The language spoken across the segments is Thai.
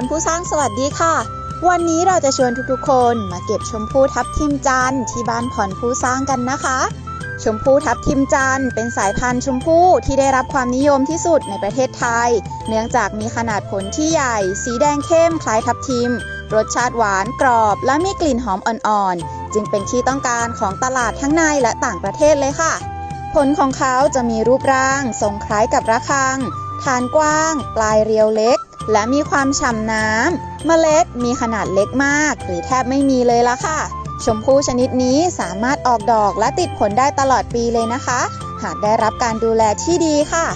รผู้สร้างสวัสดีค่ะ วันนี้เราจะชวนทุกๆ คนมาเก็บชมพู่ทับทิมจันที่บ้านผ่อนผู้สร้างกันนะคะ ชมพู่ทับทิมจันเป็นสายพันธุ์ชมพู่ที่ได้รับความนิยมที่สุดในประเทศไทย เนื่องจากมีขนาดผลที่ใหญ่ สีแดงเข้มคล้ายทับทิม รสชาติหวานกรอบและมีกลิ่นหอมอ่อนๆ จึงเป็นที่ต้องการของตลาดทั้งในและต่างประเทศเลยค่ะ ผลของเขาจะมีรูปร่างทรงคล้ายกับระฆัง ฐานกว้าง ปลายเรียวเล็ก และมีความฉ่ำน้ำ เมล็ดมีขนาดเล็กมาก หรือแทบไม่มีเลยละค่ะ ชมพู่ชนิดนี้สามารถออกดอกและติดผลได้ตลอดปีเลยนะคะ หากได้รับการดูแลที่ดีค่ะ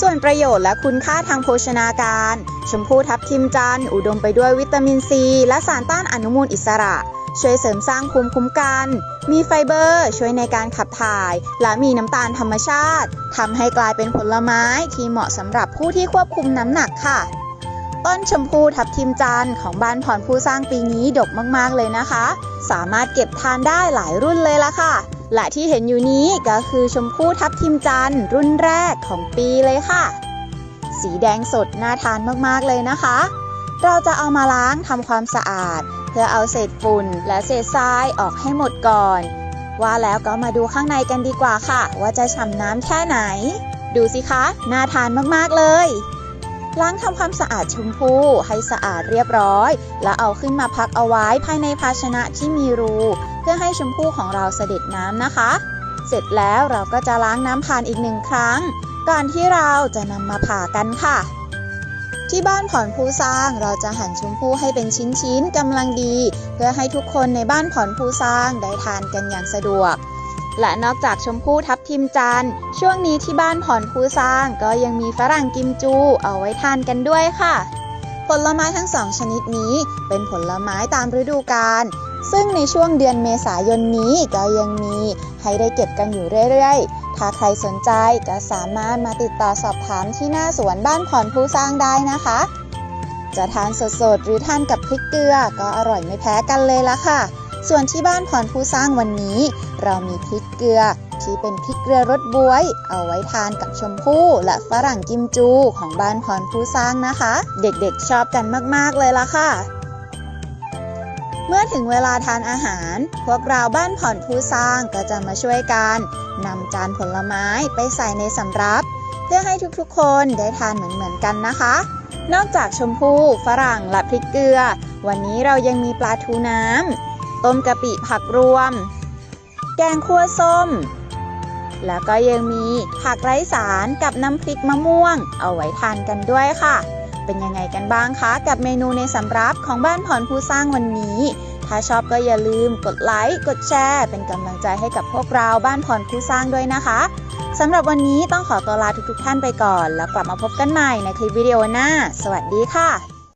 ส่วนประโยชน์และคุณค่าทางโภชนาการ ชมพู่ทับทิมจันทร์อุดมไปด้วยวิตามินซี และสารต้านอนุมูลอิสระ ช่วยเสริมสร้างภูมิคุ้มกัน มีไฟเบอร์ ช่วยในการขับถ่าย และมีน้ำตาลธรรมชาติทำให้กลายเป็นผลไม้ที่เหมาะสำหรับผู้ที่ควบคุมน้ำหนักค่ะ ต้นชมพูทับทิมจันทร์ของบ้านผ่อนผู้สร้างปีนี้ดกมากๆเลยนะคะ สามารถเก็บทานได้หลายรุ่นเลยละค่ะ และที่เห็นอยู่นี้ก็คือชมพูทับทิมจันทร์รุ่นแรกของปีเลยค่ะ สีแดงสดน่าทานมากๆเลยนะคะ เราจะเอามาล้างทำความสะอาด เพื่อเอาเศษฝุ่นและเศษทรายออกให้หมดก่อน ว่าแล้วก็มาดูข้างในกันดีกว่าค่ะ ว่าจะฉ่ำน้ำแค่ไหน ดูสิคะน่าทานมากๆเลย ล้างทำความสะอาดชมพู่ให้สะอาดเรียบร้อย แล้วเอาขึ้นมาพักเอาไว้ภายในภาชนะที่มีรู เพื่อให้ชมพู่ของเราเสด็จน้ำนะคะ เสร็จแล้วเราก็จะล้างน้ำผ่านอีกหนึ่งครั้ง ก่อนที่เราจะนำมาผ่ากันค่ะ ที่บ้านผ่อนผู้สร้างเราจะหั่นชมพู่ให้เป็นชิ้นๆกำลังดี เพื่อให้ทุกคนในบ้านผ่อนผู้สร้างได้ทานกันอย่างสะดวก และนอกจากชมพู่ทับทิมจันทร์ช่วงนี้ที่บ้านผ่อนผู้สร้างก็ยังมีฝรั่งกิมจูเอาไว้ทานกันด้วยค่ะ ผลไม้ทั้งสองชนิดนี้เป็นผลไม้ตามฤดูกาลซึ่งในช่วงเดือนเมษายนนี้ก็ยังมีให้ได้เก็บกันอยู่เรื่อยๆ ถ้าใครสนใจก็สามารถมาติดต่อสอบถามที่หน้าสวนบ้านผ่อนผู้สร้างได้นะคะ จะทานสดๆ หรือทานกับพริกเกลือก็อร่อยไม่แพ้กันเลยละค่ะ ส่วนที่บ้านผ่อนผู้สร้างวันนี้ เรามีพริกเกลือที่เป็นพริกเกลือรสบวย เอาไว้ทานกับชมพู่และฝรั่งกิมจูของบ้านผ่อนผู้สร้างนะคะ เด็กๆชอบกันมากๆเลยล่ะค่ะ เมื่อถึงเวลาทานอาหาร พวกเราบ้านผ่อนผู้สร้างก็จะมาช่วยกันนำจานผลไม้ไปใส่ในสำรับ เพื่อให้ทุกๆคนได้ทานเหมือนๆกันนะคะ นอกจากชมพู่ฝรั่งและพริกเกลือ วันนี้เรายังมีปลาทูน้ำ ต้มกะปิผักรวม แกงคั่วส้ม แล้วก็ยังมีผักไร้สารกับน้ำพริกมะม่วง เอาไว้ทานกันด้วยค่ะ เป็นยังไงกันบ้างคะ กับเมนูในสำรับของบ้านผ่อนผู้สร้างวันนี้ ถ้าชอบก็อย่าลืมกดไลค์กดแชร์ เป็นกำลังใจให้กับพวกเราบ้านผ่อนผู้สร้างด้วยนะคะสำหรับวันนี้ต้องขอตัวลาทุกๆท่านไปก่อน แล้วกลับมาพบกันใหม่ในคลิปวิดีโอหน้า สวัสดีค่ะ